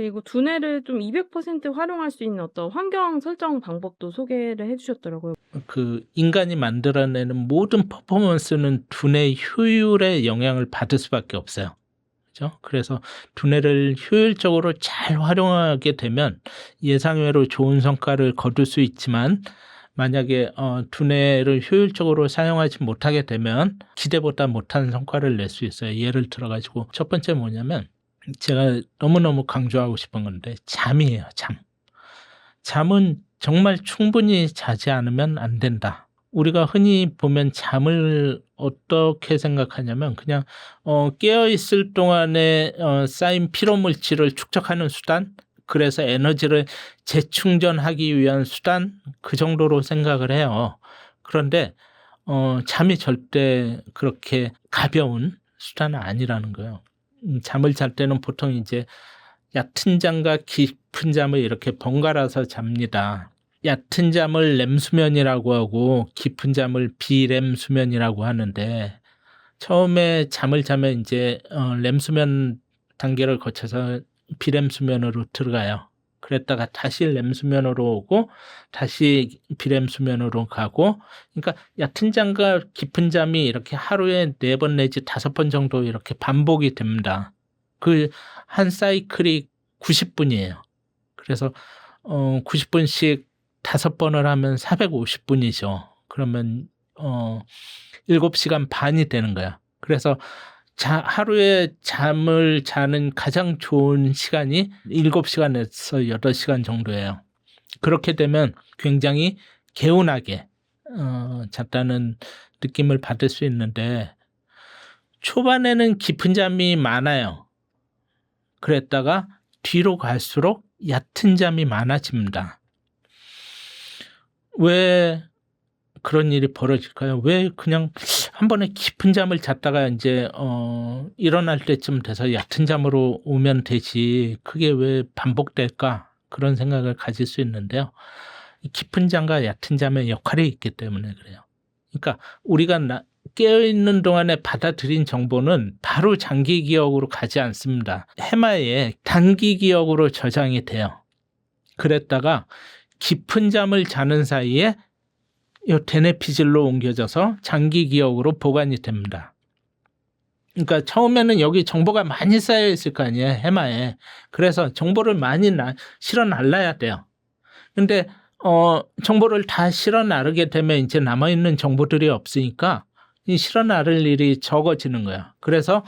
그리고 두뇌를 좀 200% 활용할 수 있는 어떤 환경 설정 방법도 소개를 해 주셨더라고요. 그 인간이 만들어내는 모든 퍼포먼스는 두뇌 효율에 영향을 받을 수밖에 없어요. 그죠? 그래서 두뇌를 효율적으로 잘 활용하게 되면 예상외로 좋은 성과를 거둘 수 있지만 만약에 어, 두뇌를 효율적으로 사용하지 못하게 되면 기대보다 못한 성과를 낼 수 있어요. 예를 들어 가지고 첫 번째 뭐냐면 제가 너무너무 강조하고 싶은 건데 잠이에요. 잠. 잠은 정말 충분히 자지 않으면 안 된다. 우리가 흔히 보면 잠을 어떻게 생각하냐면 그냥 어, 깨어 있을 동안에 어, 쌓인 피로 물질을 축적하는 수단, 그래서 에너지를 재충전하기 위한 수단 그 정도로 생각을 해요. 그런데 어, 잠이 절대 그렇게 가벼운 수단은 아니라는 거예요. 음, 잠을 잘 때는 보통 이제 얕은 잠과 깊은 잠을 이렇게 번갈아서 잡니다. 얕은 잠을 렘 수면이라고 하고 깊은 잠을 비렘 수면이라고 하는데 처음에 잠을 자면 이제 어, 렘 수면 단계를 거쳐서 비렘 수면으로 들어가요. 그랬다가 다시 렘수면으로 오고 다시 비렘수면으로 가고 그러니까 얕은 잠과 깊은 잠이 이렇게 하루에 네 번 내지 다섯 번 정도 이렇게 반복이 됩니다. 그 한 사이클이 90분이에요. 그래서 어 90분씩 다섯 번을 하면 450분이죠. 그러면 어 7시간 반이 되는 거야. 그래서 자, 하루에 잠을 자는 가장 좋은 시간이 7시간에서 8시간 정도예요. 그렇게 되면 굉장히 개운하게 어, 잤다는 느낌을 받을 수 있는데 초반에는 깊은 잠이 많아요. 그랬다가 뒤로 갈수록 얕은 잠이 많아집니다. 왜 그런 일이 벌어질까요? 왜 그냥 한 번에 깊은 잠을 잤다가 이제 어 일어날 때쯤 돼서 얕은 잠으로 오면 되지 그게 왜 반복될까 그런 생각을 가질 수 있는데요. 이 깊은 잠과 얕은 잠의 역할이 있기 때문에 그래요. 그러니까 우리가 나, 깨어 있는 동안에 받아들인 정보는 바로 장기 기억으로 가지 않습니다. 해마에 단기 기억으로 저장이 돼요. 그랬다가 깊은 잠을 자는 사이에 이 데네피질로 옮겨져서 장기 기억으로 보관이 됩니다. 그러니까 처음에는 여기 정보가 많이 쌓여 있을 거 아니에요 해마에 그래서 정보를 많이 나, 실어 날라야 돼요. 근데 어 정보를 다 실어 나르게 되면 이제 남아 있는 정보들이 없으니까 이 실어 나를 일이 적어지는 거야. 그래서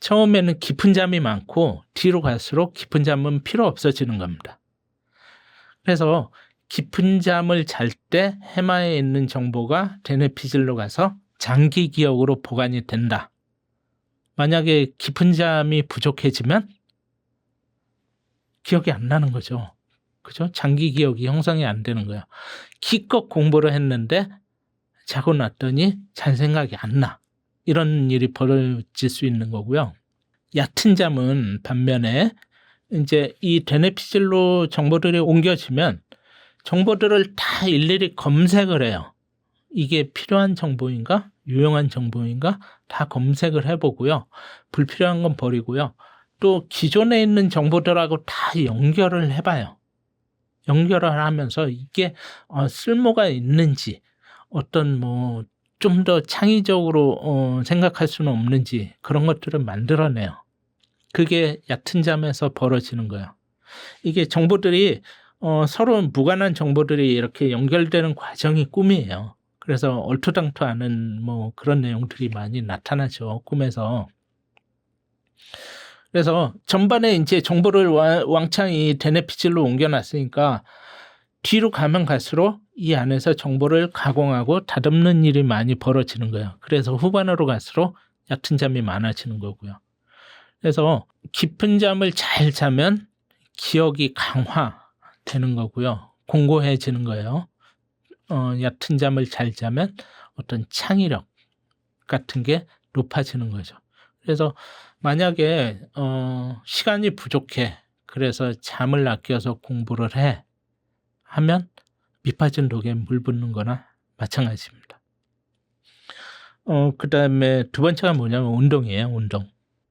처음에는 깊은 잠이 많고 뒤로 갈수록 깊은 잠은 필요 없어지는 겁니다. 그래서 깊은 잠을 잘 때 해마에 있는 정보가 데네피질로 가서 장기 기억으로 보관이 된다. 만약에 깊은 잠이 부족해지면 기억이 안 나는 거죠. 그죠? 장기 기억이 형성이 안 되는 거야. 기껏 공부를 했는데 자고 났더니 잘 생각이 안 나. 이런 일이 벌어질 수 있는 거고요. 얕은 잠은 반면에 이제 이 데네피질로 정보들이 옮겨지면 정보들을 다 일일이 검색을 해요. 이게 필요한 정보인가? 유용한 정보인가? 다 검색을 해보고요. 불필요한 건 버리고요. 또 기존에 있는 정보들하고 다 연결을 해봐요. 연결을 하면서 이게 어, 쓸모가 있는지 어떤 뭐 좀 더 창의적으로 어, 생각할 수는 없는지 그런 것들을 만들어내요. 그게 얕은 잠에서 벌어지는 거예요. 이게 정보들이 어, 서로 무관한 정보들이 이렇게 연결되는 과정이 꿈이에요. 그래서 얼토당토하는 뭐 그런 내용들이 많이 나타나죠 꿈에서. 그래서 전반에 이제 정보를 왕창 이 데네피질로 옮겨놨으니까 뒤로 가면 갈수록 이 안에서 정보를 가공하고 다듬는 일이 많이 벌어지는 거예요. 그래서 후반으로 갈수록 얕은 잠이 많아지는 거고요. 그래서 깊은 잠을 잘 자면 기억이 강화 되는 거고요. 공고해지는 거예요. 어, 얕은 잠을 잘 자면 어떤 창의력 같은 게 높아지는 거죠. 그래서 만약에 어, 시간이 부족해 그래서 잠을 아껴서 공부를 해 하면 밑빠진 독에 물 붓는 거나 마찬가지입니다. 어, 그 다음에 두 번째가 뭐냐면 운동이에요, 운동.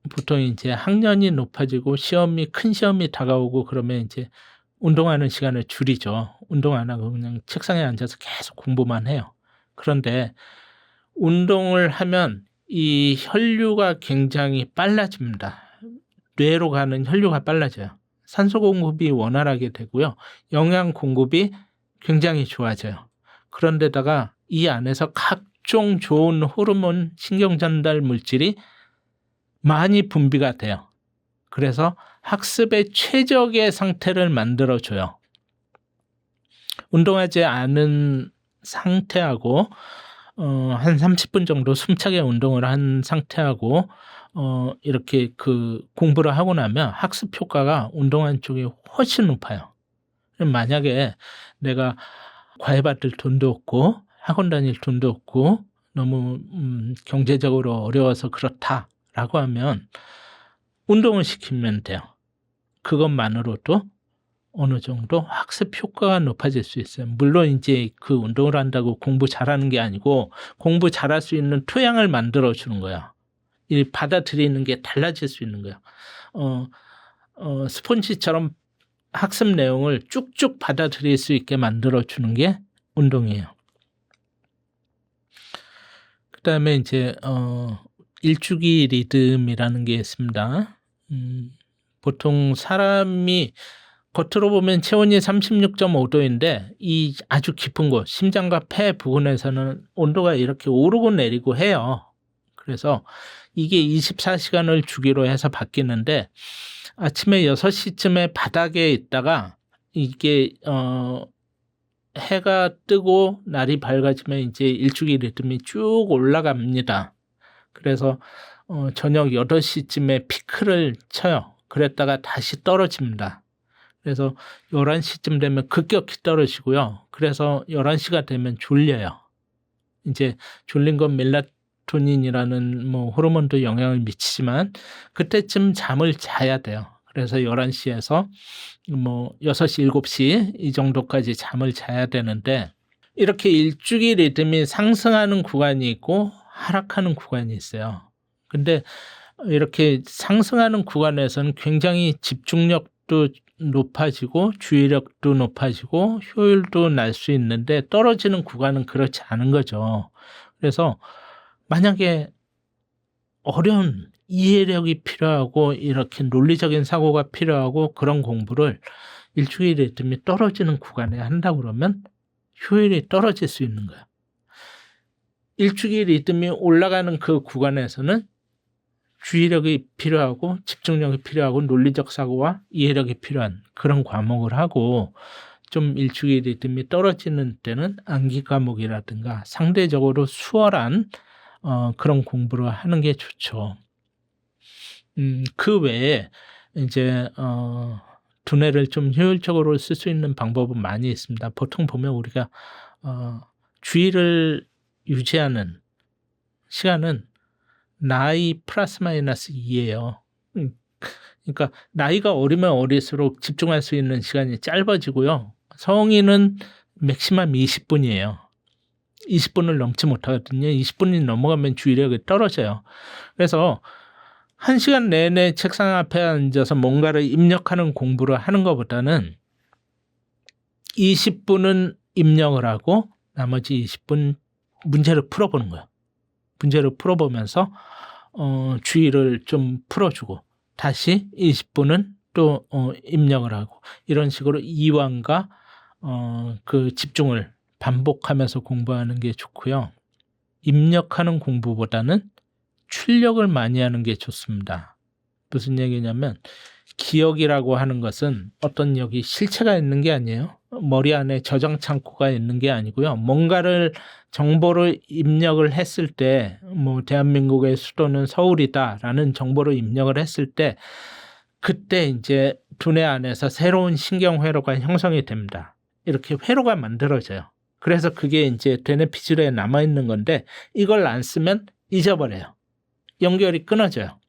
보통 이제 학년이 높아지고 시험이 큰 시험이 다가오고 그러면 이제 운동하는 시간을 줄이죠. 운동 안 하고 그냥 책상에 앉아서 계속 공부만 해요. 그런데 운동을 하면 이 혈류가 굉장히 빨라집니다. 뇌로 가는 혈류가 빨라져요. 산소 공급이 원활하게 되고요. 영양 공급이 굉장히 좋아져요. 그런데다가 이 안에서 각종 좋은 호르몬, 신경 전달 물질이 많이 분비가 돼요. 그래서 학습의 최적의 상태를 만들어줘요. 운동하지 않은 상태하고 어, 한 30분 정도 숨차게 운동을 한 상태하고 어, 이렇게 그 공부를 하고 나면 학습 효과가 운동한 쪽이 훨씬 높아요. 만약에 내가 과외 받을 돈도 없고 학원 다닐 돈도 없고 너무 음, 경제적으로 어려워서 그렇다라고 하면 운동을 시키면 돼요. 그것만으로도 어느 정도 학습 효과가 높아질 수 있어요. 물론 이제 그 운동을 한다고 공부 잘하는 게 아니고 공부 잘할 수 있는 토양을 만들어 주는 거야. 이 받아들이는 게 달라질 수 있는 거야. 어, 어, 스폰지처럼 학습 내용을 쭉쭉 받아들일 수 있게 만들어 주는 게 운동이에요. 그 다음에 이제 어, 일주기 리듬이라는 게 있습니다. 음, 보통 사람이 겉으로 보면 체온이 36.5도인데 이 아주 깊은 곳 심장과 폐 부근에서는 온도가 이렇게 오르고 내리고 해요. 그래서 이게 24시간을 주기로 해서 바뀌는데 아침에 6시쯤에 바닥에 있다가 이게 어 해가 뜨고 날이 밝아지면 이제 일주기 리듬이 쭉 올라갑니다. 그래서 어 저녁 8시쯤에 피크를 쳐요. 그랬다가 다시 떨어집니다. 그래서 11시쯤 되면 급격히 떨어지고요. 그래서 11시가 되면 졸려요. 이제 졸린 건 멜라토닌이라는 뭐 호르몬도 영향을 미치지만 그때쯤 잠을 자야 돼요. 그래서 11시에서 뭐 6시, 7시 이 정도까지 잠을 자야 되는데 이렇게 일주기 리듬이 상승하는 구간이 있고 하락하는 구간이 있어요. 근데 이렇게 상승하는 구간에서는 굉장히 집중력도 높아지고 주의력도 높아지고 효율도 날 수 있는데 떨어지는 구간은 그렇지 않은 거죠. 그래서 만약에 어려운 이해력이 필요하고 이렇게 논리적인 사고가 필요하고 그런 공부를 일주일 리듬이 떨어지는 구간에 한다 그러면 효율이 떨어질 수 있는 거야. 일주일 리듬이 올라가는 그 구간에서는 주의력이 필요하고 집중력이 필요하고 논리적 사고와 이해력이 필요한 그런 과목을 하고 좀 일주일 리듬이 떨어지는 때는 암기 과목이라든가 상대적으로 수월한 어, 그런 공부를 하는 게 좋죠. 음, 그 외에 이제 어, 두뇌를 좀 효율적으로 쓸 수 있는 방법은 많이 있습니다. 보통 보면 우리가 어, 주의를 유지하는 시간은 나이 플러스 마이너스 2예요. 그러니까 나이가 어리면 어릴수록 집중할 수 있는 시간이 짧아지고요. 성인은 맥시멈 20분이에요. 20분을 넘지 못하거든요. 20분이 넘어가면 주의력이 떨어져요. 그래서 한 시간 내내 책상 앞에 앉아서 뭔가를 입력하는 공부를 하는 것보다는 20분은 입력을 하고 나머지 20분 문제를 풀어보는 거예요. 문제를 풀어보면서 어, 주의를 좀 풀어주고 다시 20분은 또 어, 입력을 하고 이런 식으로 이완과 어, 그 집중을 반복하면서 공부하는 게 좋고요. 입력하는 공부보다는 출력을 많이 하는 게 좋습니다. 무슨 얘기냐면 기억이라고 하는 것은 어떤 여기 실체가 있는 게 아니에요. 머리 안에 저장 창고가 있는 게 아니고요. 뭔가를 정보를 입력을 했을 때, 뭐, 대한민국의 수도는 서울이다라는 정보를 입력을 했을 때, 그때 이제 두뇌 안에서 새로운 신경 회로가 형성이 됩니다. 이렇게 회로가 만들어져요. 그래서 그게 이제 되뇌 피질에 남아 있는 건데, 이걸 안 쓰면 잊어버려요. 연결이 끊어져요.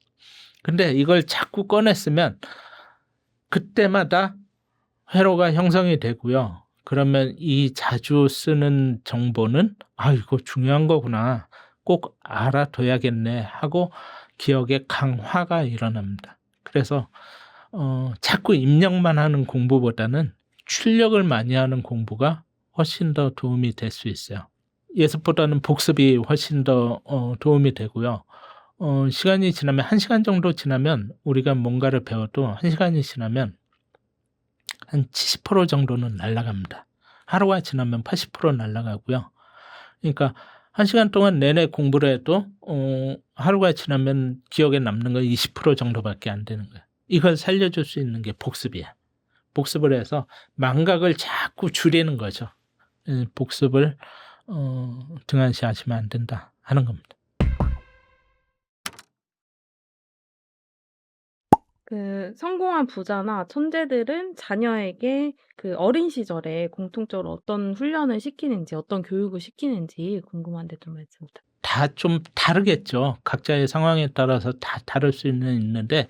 근데 이걸 자꾸 꺼냈으면, 그때마다 회로가 형성이 되고요. 그러면 이 자주 쓰는 정보는 아 이거 중요한 거구나 꼭 알아둬야겠네 하고 기억의 강화가 일어납니다. 그래서 어, 자꾸 입력만 하는 공부보다는 출력을 많이 하는 공부가 훨씬 더 도움이 될 수 있어요. 예습보다는 복습이 훨씬 더 어, 도움이 되고요. 어, 시간이 지나면 한 시간 정도 지나면 우리가 뭔가를 배워도 한 시간이 지나면 한 70% 정도는 날아갑니다. 하루가 지나면 80% 날아가고요. 그러니까 한 시간 동안 내내 공부를 해도 어, 하루가 지나면 기억에 남는 거20% 정도밖에 안 되는 거예요. 이걸 살려줄 수 있는 게 복습이야. 복습을 해서 망각을 자꾸 줄이는 거죠. 예, 복습을 어, 등한시하시면 안 된다 하는 겁니다. 그 성공한 부자나 천재들은 자녀에게 그 어린 시절에 공통적으로 어떤 훈련을 시키는지 어떤 교육을 시키는지 궁금한데 좀 말씀 부탁. 다 좀 다르겠죠. 각자의 상황에 따라서 다 다를 수는 있는데,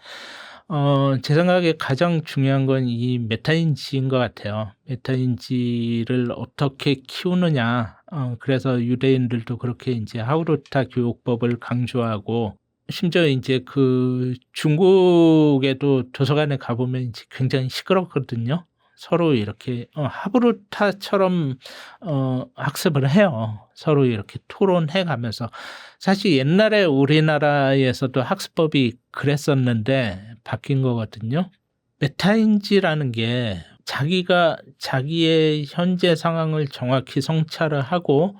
어, 제 생각에 가장 중요한 건 이 메타인지인 것 같아요. 메타인지를 어떻게 키우느냐. 어, 그래서 유대인들도 그렇게 이제 하우르타 교육법을 강조하고, 심지어 이제 그 중국에도 도서관에 가보면 이제 굉장히 시끄럽거든요. 서로 이렇게 어, 하브루타처럼 어, 학습을 해요. 서로 이렇게 토론해 가면서 사실 옛날에 우리나라에서도 학습법이 그랬었는데 바뀐 거거든요. 메타인지라는 게 자기가 자기의 현재 상황을 정확히 성찰을 하고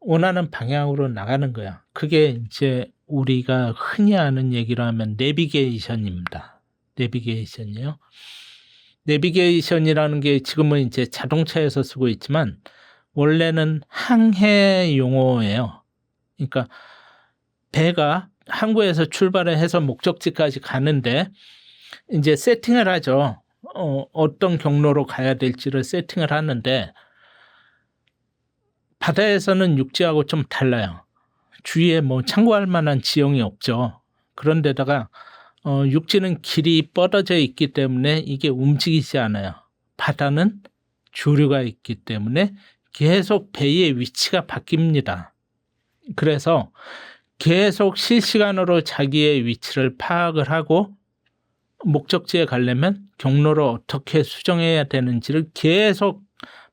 원하는 방향으로 나가는 거야. 그게 이제 우리가 흔히 하는 얘기로 하면 내비게이션입니다. 내비게이션이요. 내비게이션이라는 게 지금은 이제 자동차에서 쓰고 있지만 원래는 항해 용어예요. 그러니까 배가 항구에서 출발을 해서 목적지까지 가는데 이제 세팅을 하죠. 어, 어떤 경로로 가야 될지를 세팅을 하는데 바다에서는 육지하고 좀 달라요. 주위에 뭐 참고할 만한 지형이 없죠. 그런데다가 어, 육지는 길이 뻗어져 있기 때문에 이게 움직이지 않아요. 바다는 조류가 있기 때문에 계속 배의 위치가 바뀝니다. 그래서 계속 실시간으로 자기의 위치를 파악을 하고 목적지에 가려면 경로를 어떻게 수정해야 되는지를 계속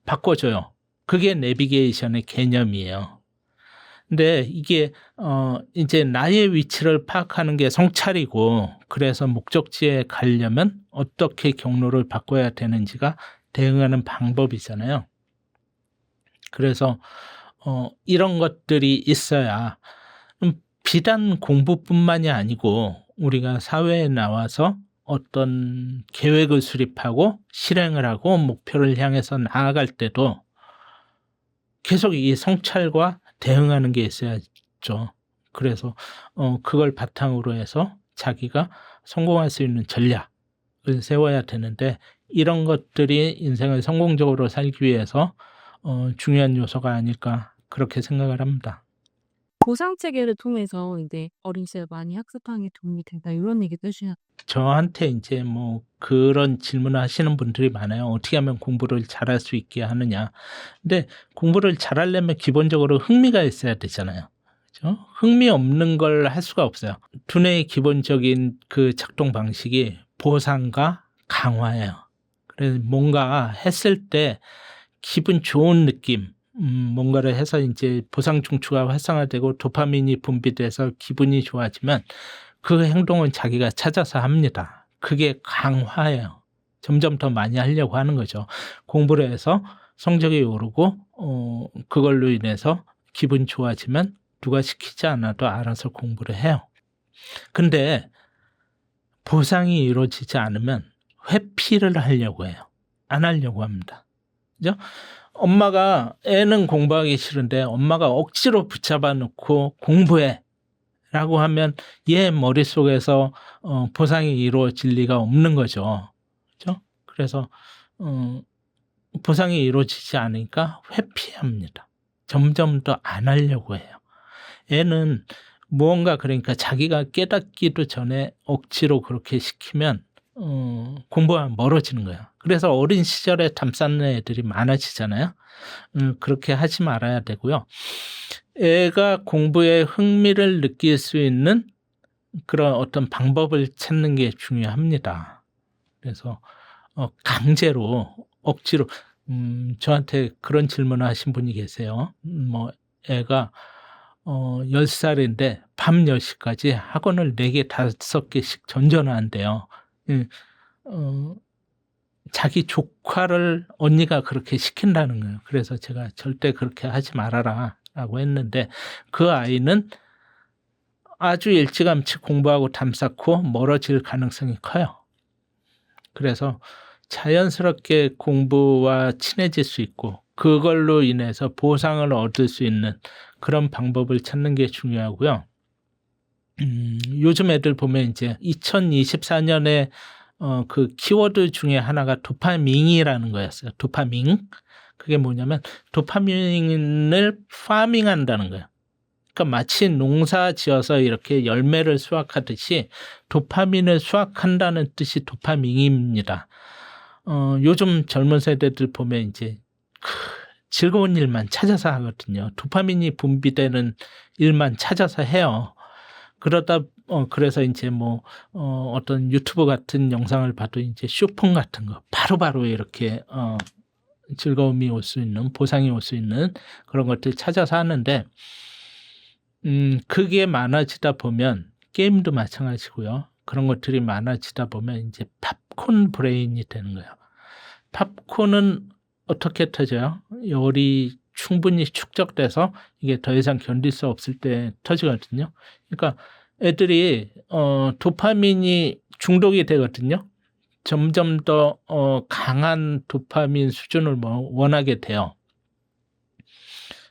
바꿔줘요. 그게 내비게이션의 개념이에요. 근데 이게 어 이제 나의 위치를 파악하는 게 성찰이고 그래서 목적지에 가려면 어떻게 경로를 바꿔야 되는지가 대응하는 방법이잖아요. 그래서 어 이런 것들이 있어야 음, 비단 공부뿐만이 아니고 우리가 사회에 나와서 어떤 계획을 수립하고 실행을 하고 목표를 향해서 나아갈 때도 계속 이 성찰과 대응하는 게 있어야죠. 그래서 어 그걸 바탕으로 해서 자기가 성공할 수 있는 전략을 세워야 되는데 이런 것들이 인생을 성공적으로 살기 위해서 어 중요한 요소가 아닐까 그렇게 생각을 합니다. 보상 체계를 통해서 이제 어린 시절 많이 학습하는 게 도움이 된다 이런 얘기도 해주셨 저한테 이제 뭐 그런 질문을 하시는 분들이 많아요. 어떻게 하면 공부를 잘할 수 있게 하느냐. 근데 공부를 잘하려면 기본적으로 흥미가 있어야 되잖아요. 그죠? 흥미 없는 걸 할 수가 없어요. 두뇌의 기본적인 그 작동 방식이 보상과 강화예요. 그래서 뭔가 했을 때 기분 좋은 느낌, 음, 뭔가를 해서 이제 보상 중추가 활성화되고 도파민이 분비돼서 기분이 좋아지면 그 행동은 자기가 찾아서 합니다. 그게 강화예요. 점점 더 많이 하려고 하는 거죠. 공부를 해서 성적이 오르고 어, 그걸로 인해서 기분 좋아지면 누가 시키지 않아도 알아서 공부를 해요. 근데 보상이 이루어지지 않으면 회피를 하려고 해요. 안 하려고 합니다. 그죠? 엄마가 애는 공부하기 싫은데 엄마가 억지로 붙잡아 놓고 공부해. 라고 하면 얘 머릿속에서 어, 보상이 이루어질 리가 없는 거죠. 그죠? 그래서 어, 보상이 이루어지지 않으니까 회피합니다. 점점 더 안 하려고 해요. 애는 무언가 그러니까 자기가 깨닫기도 전에 억지로 그렇게 시키면 어, 공부가 멀어지는 거예요. 그래서 어린 시절에 담쌓는 애들이 많아지잖아요. 음, 그렇게 하지 말아야 되고요. 애가 공부에 흥미를 느낄 수 있는 그런 어떤 방법을 찾는 게 중요합니다. 그래서 어, 강제로 억지로 음, 저한테 그런 질문을 하신 분이 계세요. 음, 뭐 애가 어, 10살인데 밤 10시까지 학원을 4개, 5개씩 전전을 한대요. 음, 어, 자기 조카를 언니가 그렇게 시킨다는 거예요. 그래서 제가 절대 그렇게 하지 말아라 라고 했는데 그 아이는 아주 일찌감치 공부하고 담 쌓고 멀어질 가능성이 커요. 그래서 자연스럽게 공부와 친해질 수 있고 그걸로 인해서 보상을 얻을 수 있는 그런 방법을 찾는 게 중요하고요. 음, 요즘 애들 보면 이제 2024년에 어, 그 키워드 중에 하나가 도파민이라는 거였어요. 도파민. 그게 뭐냐면 도파민을 파밍 한다는 거예요. 그러니까 마치 농사 지어서 이렇게 열매를 수확하듯이 도파민을 수확한다는 뜻이 도파민입니다. 어, 요즘 젊은 세대들 보면 이제 크, 즐거운 일만 찾아서 하거든요. 도파민이 분비되는 일만 찾아서 해요. 그러다 어 그래서 이제 뭐 어, 어떤 유튜브 같은 영상을 봐도 이제 쇼폰 같은 거 바로 바로 이렇게 어 즐거움이 올 수 있는 보상이 올 수 있는 그런 것들 찾아서 하는데 음 그게 많아지다 보면 게임도 마찬가지고요. 그런 것들이 많아지다 보면 이제 팝콘 브레인이 되는 거예요. 팝콘은 어떻게 터져요? 열이 충분히 축적돼서 이게 더 이상 견딜 수 없을 때 터지거든요. 그러니까 애들이 어 도파민이 중독이 되거든요. 점점 더 어, 강한 도파민 수준을 뭐 원하게 돼요.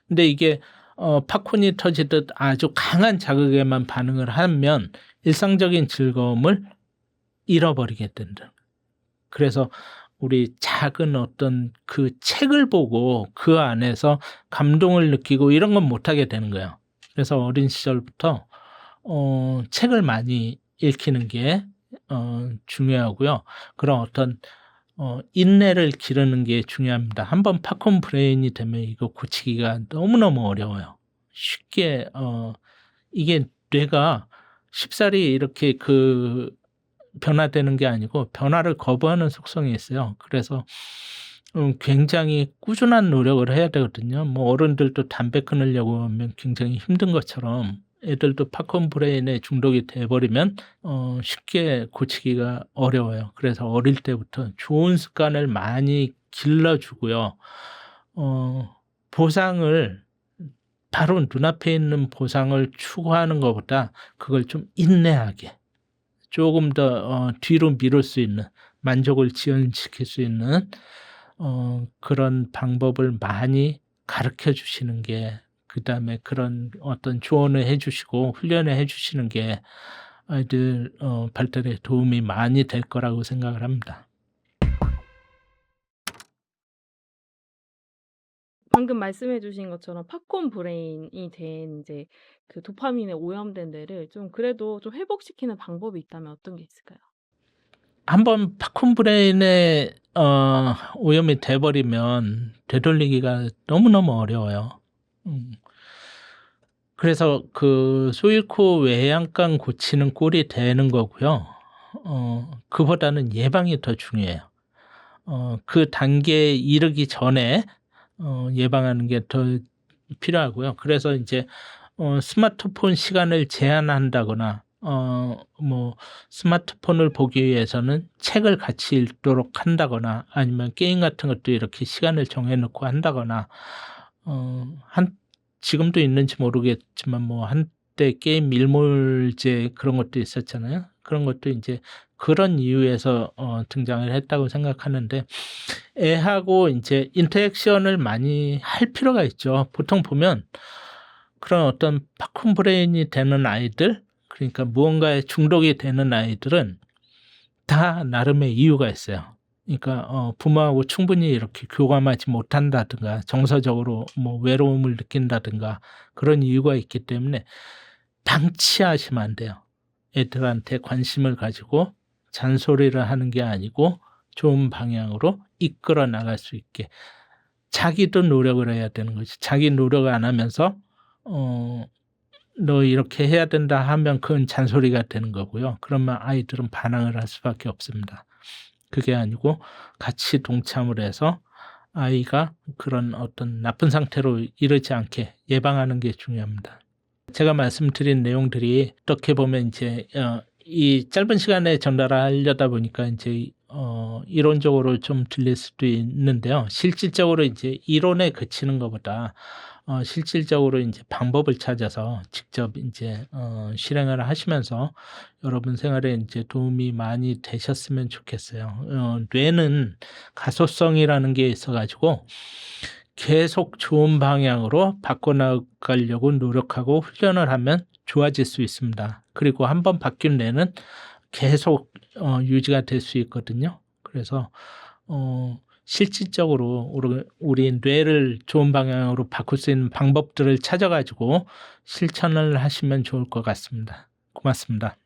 근데 이게 어, 팝콘이 터지듯 아주 강한 자극에만 반응을 하면 일상적인 즐거움을 잃어버리게 된다. 그래서 우리 작은 어떤 그 책을 보고 그 안에서 감동을 느끼고 이런 건 못하게 되는 거예요. 그래서 어린 시절부터 어, 책을 많이 읽히는 게 어, 중요하고요. 그런 어떤 어, 인내를 기르는 게 중요합니다. 한번 팝콘 브레인이 되면 이거 고치기가 너무너무 어려워요. 쉽게 어, 이게 뇌가 쉽사리 이렇게 그 변화되는 게 아니고 변화를 거부하는 속성이 있어요. 그래서 음, 굉장히 꾸준한 노력을 해야 되거든요. 뭐 어른들도 담배 끊으려고 하면 굉장히 힘든 것처럼 애들도 팝콘 브레인에 중독이 돼버리면 어, 쉽게 고치기가 어려워요. 그래서 어릴 때부터 좋은 습관을 많이 길러주고요. 어, 보상을 바로 눈앞에 있는 보상을 추구하는 것보다 그걸 좀 인내하게 조금 더 어, 뒤로 미룰 수 있는 만족을 지연시킬 수 있는 어, 그런 방법을 많이 가르쳐 주시는 게 그다음에 그런 어떤 조언을 해주시고 훈련을 해주시는 게 아이들 어, 발달에 도움이 많이 될 거라고 생각을 합니다. 방금 말씀해 주신 것처럼 팝콘 브레인이 된 이제 그 도파민에 오염된 데를 좀 그래도 좀 회복시키는 방법이 있다면 어떤 게 있을까요? 한번 팝콘 브레인에 어, 오염이 돼버리면 되돌리기가 너무너무 어려워요. 음. 그래서 그 소일코 외양간 고치는 꼴이 되는 거고요. 어, 그보다는 예방이 더 중요해요. 어, 그 단계에 이르기 전에 어, 예방하는 게 더 필요하고요. 그래서 이제 어, 스마트폰 시간을 제한한다거나 어, 뭐 스마트폰을 보기 위해서는 책을 같이 읽도록 한다거나 아니면 게임 같은 것도 이렇게 시간을 정해놓고 한다거나 어, 한 지금도 있는지 모르겠지만 뭐 한때 게임 밀몰제 그런 것도 있었잖아요. 그런 것도 이제 그런 이유에서 어, 등장을 했다고 생각하는데 애하고 이제 인터액션을 많이 할 필요가 있죠. 보통 보면 그런 어떤 팝콘 브레인이 되는 아이들 그러니까 무언가에 중독이 되는 아이들은 다 나름의 이유가 있어요. 그러니까 어, 부모하고 충분히 이렇게 교감하지 못한다든가 정서적으로 뭐 외로움을 느낀다든가 그런 이유가 있기 때문에 방치하시면 안 돼요. 애들한테 관심을 가지고 잔소리를 하는 게 아니고 좋은 방향으로 이끌어 나갈 수 있게 자기도 노력을 해야 되는 거지. 자기 노력 안 하면서 어 너 이렇게 해야 된다 하면 그건 잔소리가 되는 거고요. 그러면 아이들은 반항을 할 수밖에 없습니다. 그게 아니고 같이 동참을 해서 아이가 그런 어떤 나쁜 상태로 이르지 않게 예방하는 게 중요합니다. 제가 말씀드린 내용들이 어떻게 보면 이제 어, 이 짧은 시간에 전달하려다 보니까 이제 어, 이론적으로 좀 들릴 수도 있는데요. 실질적으로 이제 이론에 그치는 것보다 어, 실질적으로 이제 방법을 찾아서 직접 이제 어, 실행을 하시면서 여러분 생활에 이제 도움이 많이 되셨으면 좋겠어요. 어, 뇌는 가소성이라는 게 있어가지고 계속 좋은 방향으로 바꿔나가려고 노력하고 훈련을 하면 좋아질 수 있습니다. 그리고 한번 바뀐 뇌는 계속 어, 유지가 될 수 있거든요. 그래서 어, 실질적으로 우리, 우리 뇌를 좋은 방향으로 바꿀 수 있는 방법들을 찾아가지고 실천을 하시면 좋을 것 같습니다. 고맙습니다.